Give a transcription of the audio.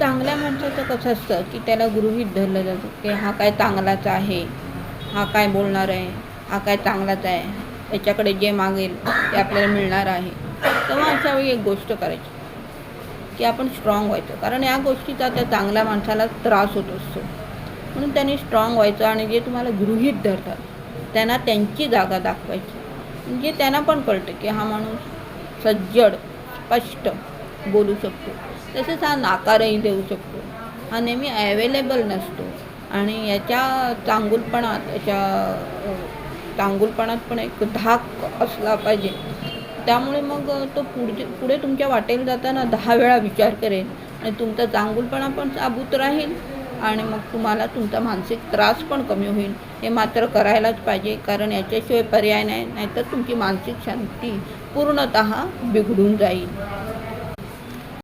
चांगल्या माणसाचं कसं असतं की त्याला गृहीत धरलं जातं की हा काय चांगलाच आहे हा काय बोलणार आहे हा काय चांगलाच आहे याच्याकडे जे मागेल ते आपल्याला मिळणार आहे. तेव्हा अशा वेळी एक गोष्ट करायची की आपण स्ट्रॉंग व्हायचं. कारण या गोष्टीचा त्या चांगल्या माणसाला त्रास होत असतो. म्हणून त्यांनी स्ट्रॉंग व्हायचं आणि जे तुम्हाला गृहीत धरतात त्यांना त्यांची जागा दाखवायची. म्हणजे त्यांना पण कळतं की हा माणूस सज्जड स्पष्ट बोलू शकतो. तसेच हा नाकारही देऊ शकतो. हा नेहमी ॲवेलेबल नसतो. आणि याच्या चांगुलपणात याच्या चांगुलपणात पण एक धाक असला पाहिजे. त्यामुळे मग तो पुढचे पुढे तुमच्या वाटेला जाताना दहा वेळा विचार करेल आणि तुमचा चांगुलपणा पण साबूत राहील आणि मग तुम्हाला तुमचा मानसिक त्रास पण कमी होईल. हे मात्र करायलाच पाहिजे कारण याच्याशिवाय पर्याय नाही नाहीतर तुमची मानसिक शांती पूर्णत बिघडून जाईल.